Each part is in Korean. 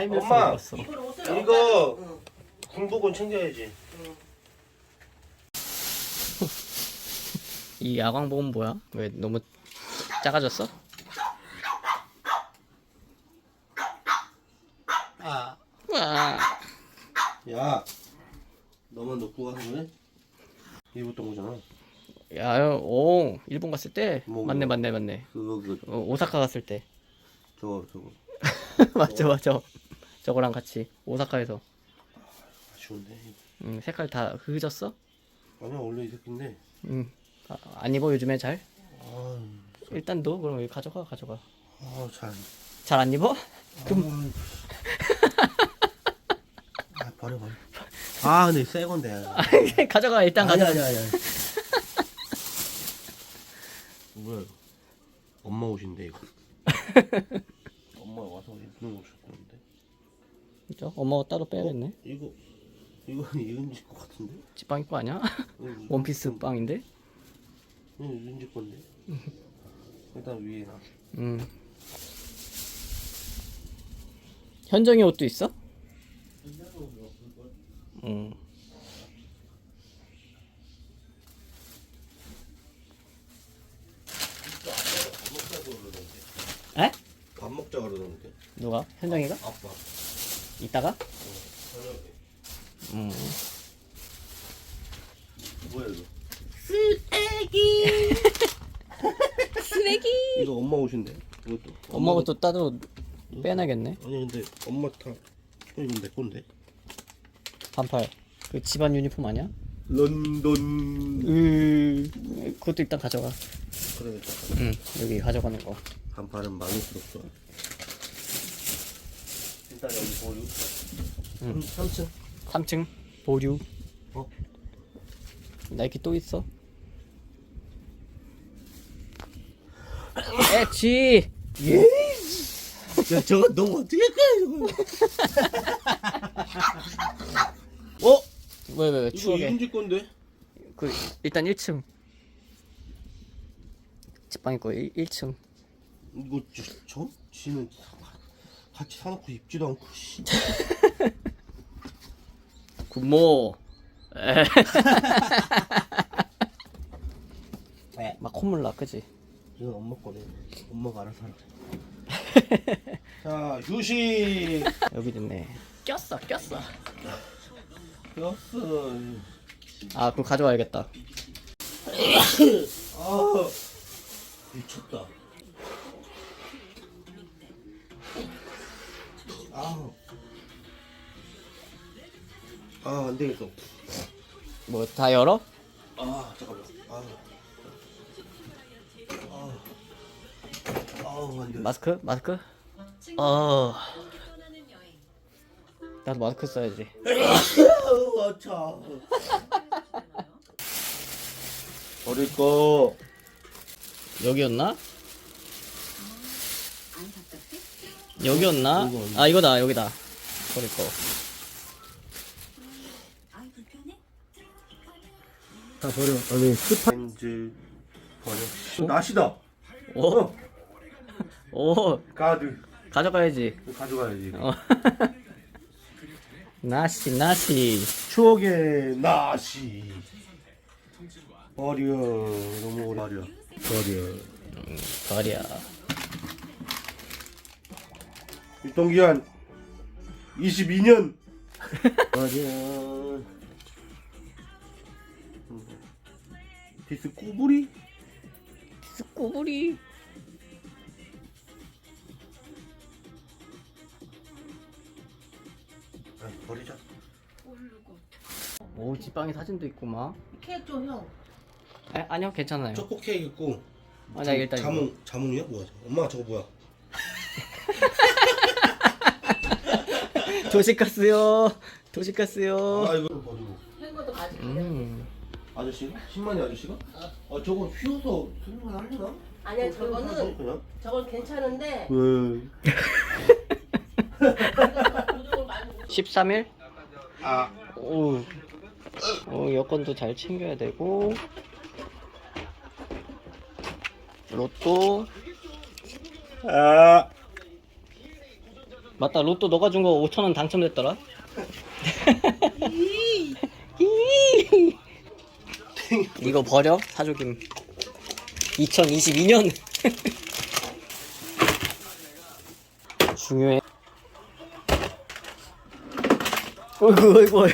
타이밍 엄마! 쓰고 이걸 옷을 이거! 엉가- 응. 군복은 챙겨야지. 이 야광봉은 뭐야? 왜 너무 작아졌어? 아. 와. 야. 너만 놓고 가는 거네? 입었던 거잖아. 야, 오, 일본 갔을 때 뭐, 맞네, 뭐. 맞네, 맞네. 그거 그거 어, 오사카 갔을 때 저거 저거 맞죠, 맞죠. 저거랑 같이 오사카에서 아쉬운데. 음, 색깔 다 흑해졌어? 아니야 원래 이 새끼인데. 음, 아, 안 입어 요즘에 잘? 아, 일단 너 그럼 여기 가져가, 가져가. 아 잘. 잘 안 입어? 그럼. 아 버려 버려. 아 근데 새 건데. 가져가, 일단 아니 가져가. 아니 아니. 뭐야 이거? 엄마 옷인데 이거. 엄마 와서 입는 옷이었는데. 그죠? 엄마가 따로 빼야겠네. 이거 이거 이은지 거 같은데? 지빵 입고 아니야? 이거 원피스 빵인데? 이거 이은지 건데. 일단 위에 나. 음. 현정이 옷도 있어? 음. 에? 밥 먹자 그러던데. 누가? 현정이가? 아빠. 이따가? 음. 뭐야 이거? 쓰레기. 쓰레기. 이거 엄마 옷인데. 이것도. 엄마 것도 따로 빼놔야겠네. 아니 근데 엄마 다. 어, 이건 내 건데. 반팔. 그 집안 유니폼 아니야? 런던. 으. 그것도 일단 가져가. 그래야겠다. 응. 여기 가져가는 거. 반팔은 망했었어. 일단 여기 보류. 응. 3층. 3층 보류. 어? 나이키 또 있어? 엣지. 야 저거 너 어떻게 까 이거? 어? 왜왜 왜 이거 추억에? 이은지 건데? 그 일단 1층. 집방 있고 1, 1층. 이거 저, 저? 지는 같이 사놓고 입지도 않고 씨. 굿모. 에. 막 콧물 나, 그지? 이건 엄마 거네. 엄마가 알아서 하라. 자 휴식. 여기 있네. 꼈어, 꼈어. 였어. 아, 그럼 가져와야겠다. 아 미쳤다. 아, 안 되겠어. 뭐 다 열어? 아, 잠깐만. 아. 아. 아우, 안 돼. 마스크? 마스크? 어. 나도 마스크 써야지. 아우. 버릴 거. 여기였나? 여기였나? 이거, 아 이거다 여기다 버릴 거. 다 버려. 아니, 스파인즈 버려. 씨, 낫이다. 오, 오 가드. 가져가야지. 가져가야지. 어. 나시 나시. 추억의 낫이. 버려. 너무 오래 버려. 버려. 버려. 유통기한 22년. 버려. 디스 꾸부리? 꼬부리. 아, 버리자. 오 지빵이 사진도 있고 막. 케이크 줘 형. 에, 아니요 괜찮아요. 초코 케이크 있고. 아, 나 일단 자몽 자몽이야 뭐야? 엄마 저거 뭐야? 도시가스요. 도시가스요. 아 이거 버리고. 햄버거 가지고. 음. 아저씨가? 10만이 아저씨가? 아 저거 휘어서 설명 하려나? 아니야 저거는 그냥? 저건 괜찮은데 왜? 요즘은 많이 13일? 아 오. 어, 여권도 잘 챙겨야 되고. 로또 아 맞다 로또 너가 준 거 5천 원 당첨됐더라. 이 거 버려 사조김. 2022년 중요해. 어이구 어이구.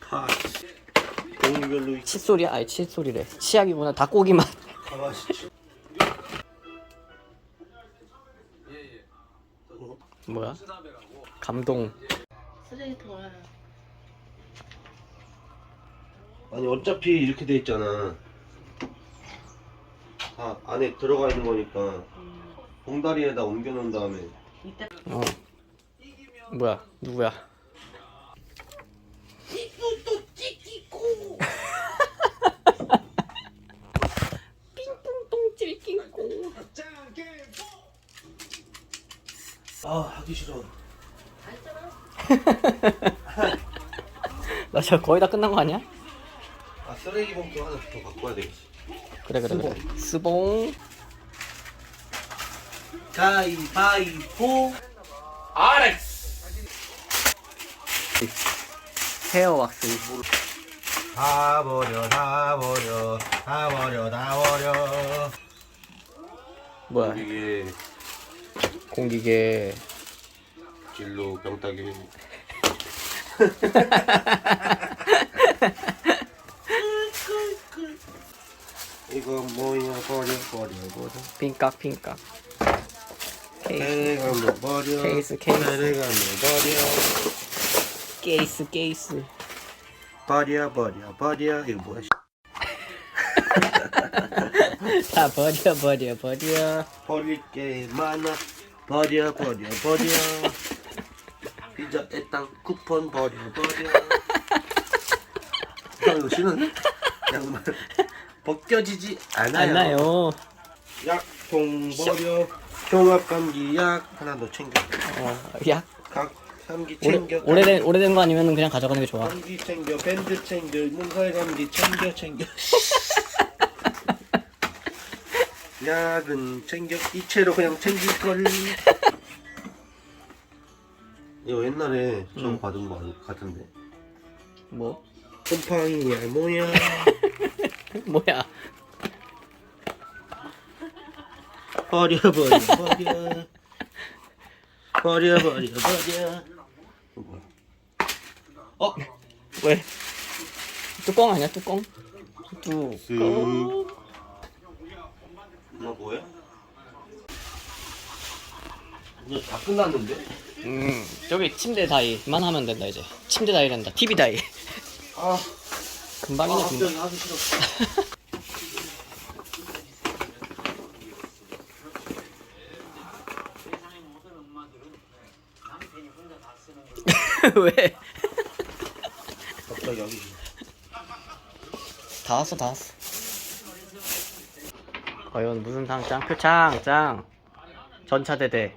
파 종류별로 칫소리야? 아니 칫소리래. 치약이구나. 닭고기 맛. 가마시 뭐야? 감동. 쓰레기통을 아니 어차피 이렇게 돼 있잖아 다 안에 들어가 있는 거니까 봉다리에다 옮겨 놓은 다음에 어. 뭐야? 누구야? 또 찍히고 삥뿡뿡 찔낑꿍. 아 하기 싫어 나저 거의 다 끝난 거 아니야? 아 쓰레기 봉투 하나 더 와야 되겠지 그래 그래 그래. 스봉. 가위바위보 헤어 왁스. 다 버려 다 버려 다 버려 다 버려 뭐야? 이게 공기계. 진로 병따기 이거 뭐야 버려 버려 버려 핑깍 핑깍. 케이스 내가 뭐 버려 케이스, 케이스. 내가 뭐 케이스 케이스. 버려 버려 버려 버려 이거 뭐야 씨. 다 버려 버려 버려. 버릴 게 많아 버려 버려 버려 피자 애땅 쿠폰 버려 버려 형 이거 신은 양말 벗겨지지 않아요 안나요. 약통 버려 종합 감기약 하나 더 챙겨 어, 야. 각 감기 오래, 챙겨 오래된 오래된 거 아니면 그냥 가져가는 게 좋아. 감기 챙겨 밴드 챙겨 몸살 감기 챙겨 챙겨 약은 챙겨 이체로 그냥 챙길 걸 이거 옛날에 저 응. 받은 거 같은데 뭐? 곰팡이야 뭐야 뭐야? 버려 버려 버려 버려 버려 버려 뭐야 어? 왜? 뚜껑 아니야 뚜껑? 뚜껑. 이거 뭐야? 이거 다 끝났는데? 음 저기 침대 다이만 하면 된다 이제. 침대 다이란다. TV 다이. 아, 아 금방이네 금방. 갑자기 하기 싫어 왜? 갑자기 하기 싫어 다 왔어 다 왔어. 과연 무슨 상장? 표창 짱. 전차대대.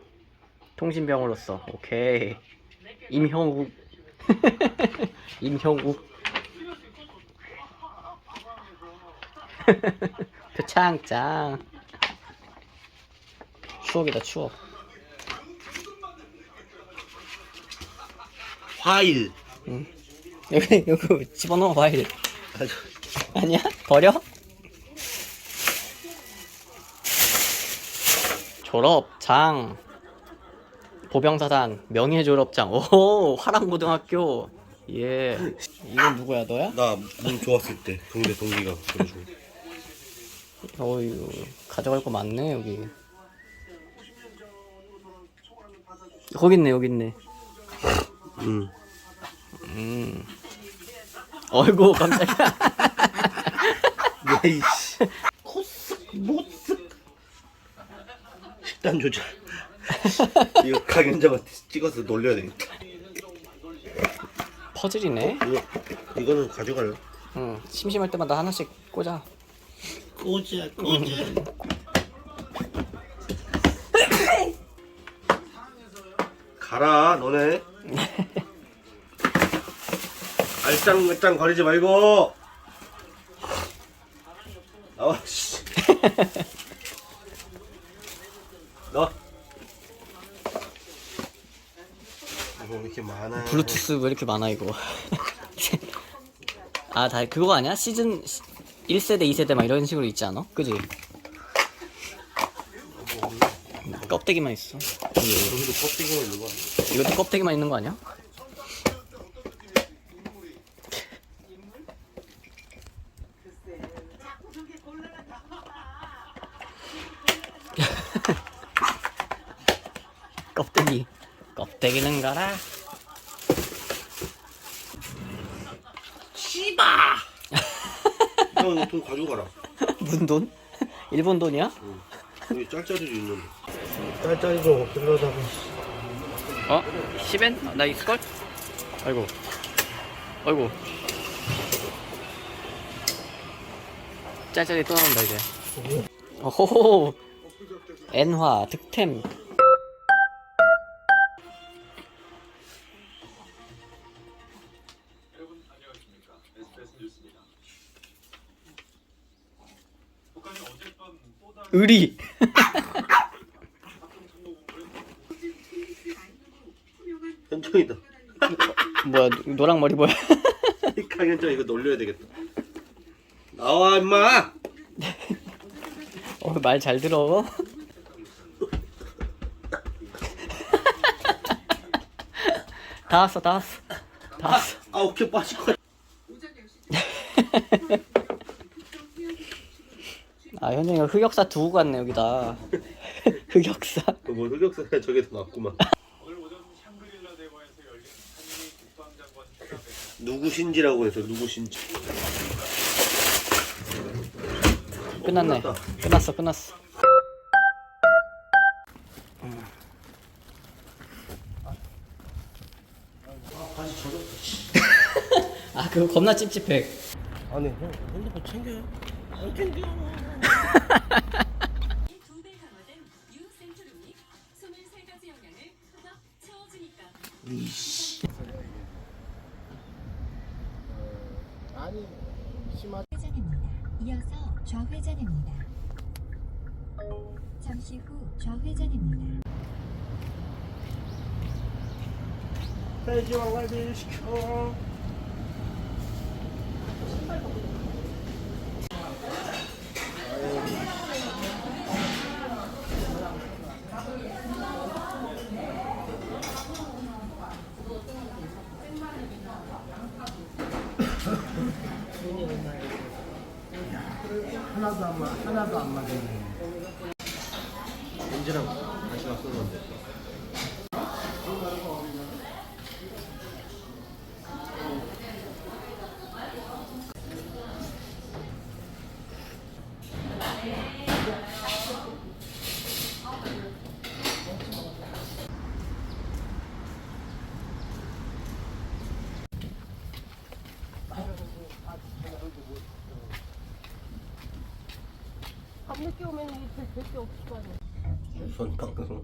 통신병으로서 오케이. 임형욱. 임형욱. 표창 짱. 추억이다 추억. 화일 응. 여기 여기 집어넣어 아주 아니야? 버려? 졸업 장 보병사단 명예졸업장 오 화랑고등학교 예 이건 누구야 너야? 나몸 좋았을 때 동대 동기가 그래주고 어유 가져갈 거 많네 여기. 거기 있네 여기 있네. 응 음. 어이구 깜짝이야. 야이씨. 코쓱 못쓱 식단 조절. 이거 강연자한테 찍어서 놀려야 되겠다. 퍼즐이네. 이거 이거는 가져갈래 응 심심할 때마다 하나씩 꽂아 꽂아 꽂아 가라 너네 알짱알짱 거리지 말고 나와 씨. 이렇게 많아. 블루투스 왜 이렇게 많아 이거 아 다 그거 아니야? 시즌 1세대 2세대 막 이런 식으로 있지 않아? 그지? 껍데기만 있어 여기도 껍데기가 있는 거야. 이것도 껍데기만 있는 거 아니야? 껍데기 껍데기는 가라 형, 이거 돈 가져가라. 무슨 돈? 일본 돈이야? 여기 짤짤이도 있는데. 짤짤이 좀 없으려다가. 어? 10엔? 나 있을걸? 아이고 아이고 짤짤이 또 나온다 이제 오호 엔화 득템 의리 현정이다. 뭐야 노- 노랑 머리 뭐야 강현정 이거 놀려야 되겠다. 나와 임마. 어, 말 잘 들어 다 왔어 다 왔어 다 왔어 아 오케이 빠질 거야. 아 현영이가 흑역사 두고 갔네 여기다 흑역사 뭐 흑역사가 저게 더 낫구만. 누구신지라고 해서 누구신지. 끝났네 끝났다. 끝났어 끝났어 다시 젖었어. 아 그거 겁나 찝찝해 아니 형 핸드폰 챙겨요. 안 챙겨. 두배 강화된 유센트룸이 23가지 영양을 더 채워주니까 회전입니다. 이어서 좌회전입니다. 잠시 후 좌회전입니다. 돼지 왕갈비 시켜. 하나도 안 맞, 하나도 안 맞네. 언제랑 다시 왔었는데. 우선 방송.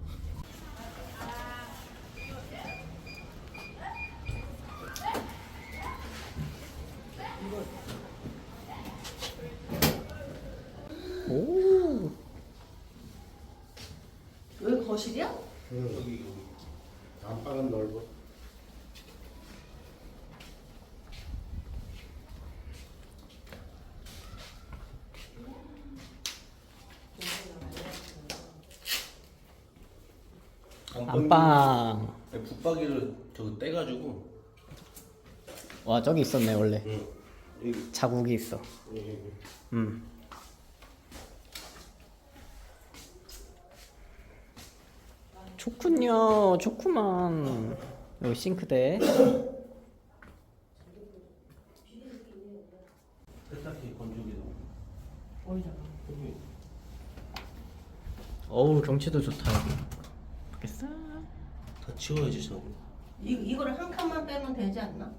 오 여기 거실이야? 여기 여기. 안방은 안방 붙박이를 저기 떼가지고. 와 저기 있었네 원래 응. 여기 자국이 있어 여기. 음 좋군요 좋구만 여기 싱크대 세탁기 건조기도. 여기. 어우 경치도 좋다 여기 다 치워야지 저거. 이, 이거를 한 칸만 빼면 되지 않나?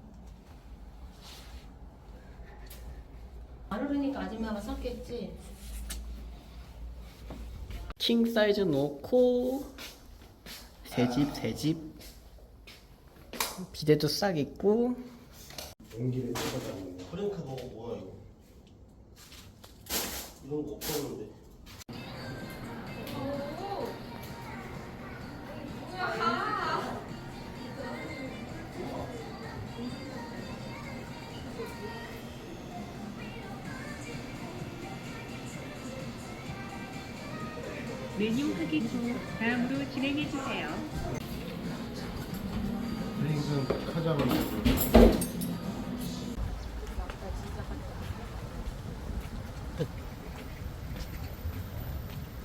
안 흐르니까 아줌마가 샀겠지. 킹 사이즈 놓고 새집 새집 비데도 싹 있고 프랭크 버거 뭐야 이거? 이런 거 없었는데. 메뉴 확인 후 다음으로 진행해 주세요. 지금 카자만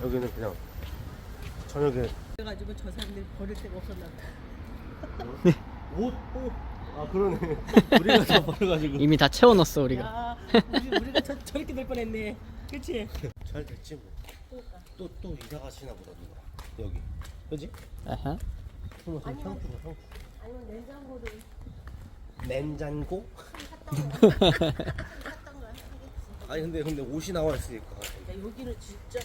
여기는 그냥 저녁에 그래가지고 저 사람들 버릴 데가 없었나 옷? 옷? 아 그러네 우리가 다 버려가지고 이미 다 채워넣었어 우리가. 야 우리, 우리가 저, 저렇게 될 뻔했네 그치? 잘 됐지 뭐 또 또 이사 가시나 보다 누가 여기 그지? 아하. 상추 아니면 냉장고를 냉장고? 아니 근데 근데 옷이 나와 있으니까 야, 여기는 진짜